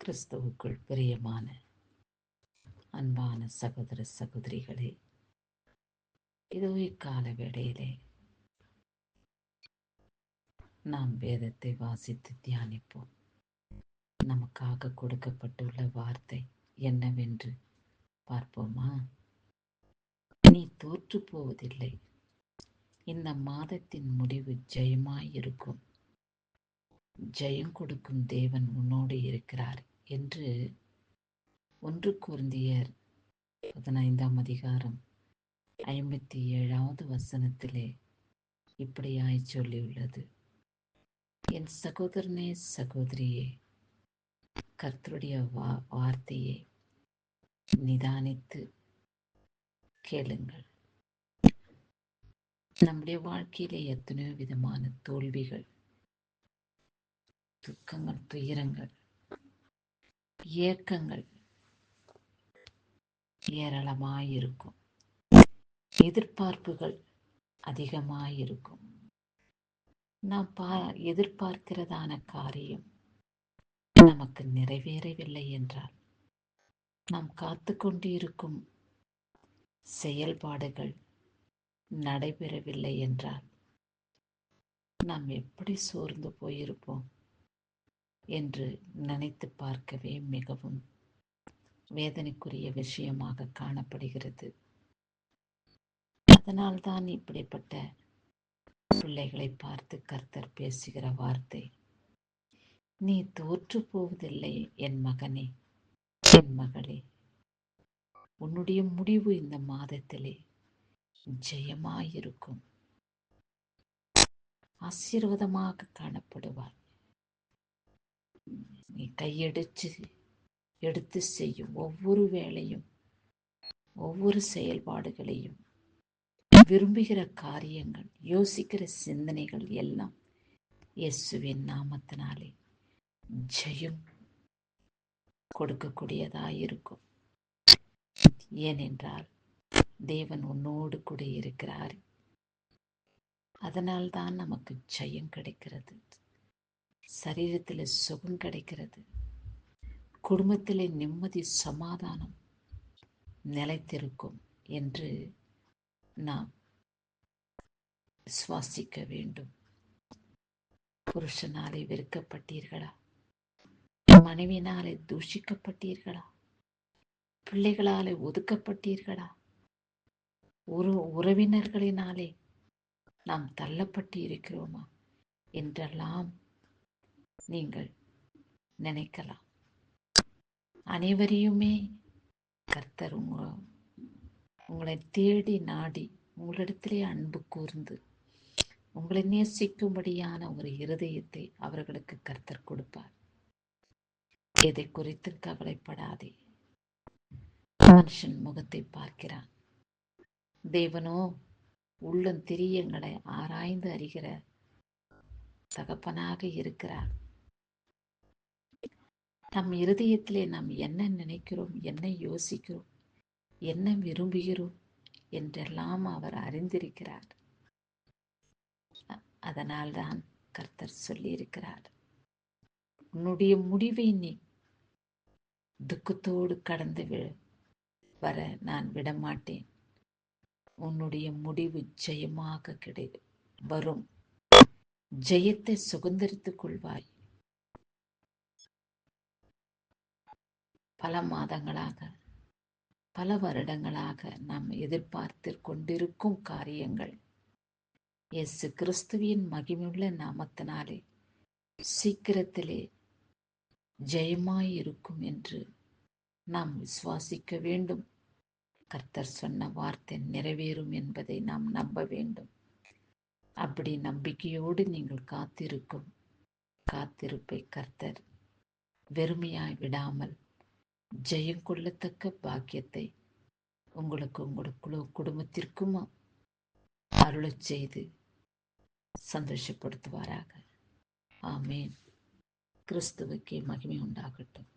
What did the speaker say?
கிறிஸ்துவுக்குள் பிரியமான அன்பான சகோதர சகோதரிகளே இதோ இக்கால வேளையிலே நாம் வேதத்தை வாசித்து தியானிப்போம். நமக்காக கொடுக்கப்பட்டுள்ள வார்த்தை என்னவென்று பார்ப்போமா? நீ தோற்று போவதில்லை. இந்த மாதத்தின் முடிவு ஜெயமாயிருக்கும் ஜெயம் கொடுக்கும் தேவன் உன்னோடு இருக்கிறார். என்று ஒன்று கூர்ந்தியர் பதினைந்தாம் அதிகாரம் ஐம்பத்தி ஏழாவது வசனத்திலே இப்படியாய் சொல்லியுள்ளது. என் சகோதரனே சகோதரியே கர்த்தருடைய வா வார்த்தையை நிதானித்து கேளுங்கள். நம்முடைய வாழ்க்கையிலே எத்தனையோ விதமான தோல்விகள் துக்கங்கள் துயரங்கள் ஏக்கங்கள் ஏராளமாயிருக்கும். எதிர்பார்ப்புகள் அதிகமாயிருக்கும். நாம் பா எதிர்பார்க்கிறதான காரியம் நமக்கு நிறைவேறவில்லை என்றால் நாம் காத்து கொண்டிருக்கும் செயல்பாடுகள் நடைபெறவில்லை என்றால் நாம் எப்படி சோர்ந்து போயிருப்போம்? என்று நினைத்து பார்க்கவே மிகவும் வேதனைக்குரிய விஷயமாக காணப்படுகிறது. அதனால்தான் இப்படிப்பட்ட பிள்ளைகளை பார்த்து கர்த்தர் பேசுகிற வார்த்தை நீ தோற்று போவதில்லை என் மகனே என் மகளே. உன்னுடைய முடிவு இந்த மாதத்திலே ஜெயமாயிருக்கும். ஆசீர்வாதமாக காணப்படுவார். நீ கையடிச்சு எடுத்து செய்யும் ஒவ்வொரு வேலையும் ஒவ்வொரு செயல்பாடுகளையும் விரும்புகிற காரியங்கள் யோசிக்கிற சிந்தனைகள் எல்லாம் இயேசுவின் நாமத்தினாலே ஜெயம் கொடுக்கக்கூடியதாயிருக்கும். ஏனென்றால் தேவன் உன்னோடு கூட இருக்கிறார். அதனால்தான் நமக்கு ஜெயம் கிடைக்கிறது. சரீரத்தில் சுகம் கிடைக்கிறது. குடும்பத்தில் நிம்மதி சமாதானம் நிலைத்திருக்கும் என்று நாம் சுவாசிக்க வேண்டும். புருஷனாலே வெறுக்கப்பட்டீர்களா? மனைவினாலே தூஷிக்கப்பட்டீர்களா? பிள்ளைகளாலே ஒதுக்கப்பட்டீர்களா? உற உறவினர்களினாலே நாம் தள்ளப்பட்டு இருக்கிறோமா? என்றெல்லாம் நீங்கள் நினைக்கலாம். அனைவரையுமே கர்த்தர் உங்க உங்களை தேடி நாடி உங்களிடத்திலே அன்பு கூர்ந்து உங்களை நேசிக்கும்படியான ஒரு இருதயத்தை அவர்களுக்கு கர்த்தர் கொடுப்பார். எதை குறித்து கவலைப்படாதே. மனுஷன் முகத்தை பார்க்கிறான். தேவனோ உள்ளம் திரியங்களை ஆராய்ந்து அறிகிற தகப்பனாக இருக்கிறார். நம் இருதயத்திலே நாம் என்ன நினைக்கிறோம் என்ன யோசிக்கிறோம் என்ன விரும்புகிறோம் என்றெல்லாம் அவர் அறிந்திருக்கிறார். அதனால்தான் கர்த்தர் சொல்லியிருக்கிறார் உன்னுடைய முடிவை நீ துக்கத்தோடு கடந்து வர நான் விடமாட்டேன். உன்னுடைய முடிவு ஜெயமாக கிடை வரும். ஜெயத்தை சுதந்திரித்துக் கொள்வாய். பல மாதங்களாக பல வருடங்களாக நாம் எதிர்பார்த்து கொண்டிருக்கும் காரியங்கள். இயேசு கிறிஸ்துவின் மகிமுள்ள நாமத்தினாலே சீக்கிரத்திலே ஜெயமாயிருக்கும் என்று நாம் விசுவாசிக்க வேண்டும். கர்த்தர் சொன்ன வார்த்தை நிறைவேறும் என்பதை நாம் நம்ப வேண்டும். அப்படி நம்பிக்கையோடு நீங்கள் காத்திருக்கும் காத்திருப்பை கர்த்தர் வெறுமையாய் விடாமல் ஜெயம் கொள்ளத்தக்க பாக்கியத்தை உங்களுக்கு உங்களுக்குள்ள குடும்பத்திற்கும் அருளச் செய்து சந்தோஷப்படுத்துவாராக. ஆமேன். கிறிஸ்துவுக்கே மகிமை உண்டாகட்டும்.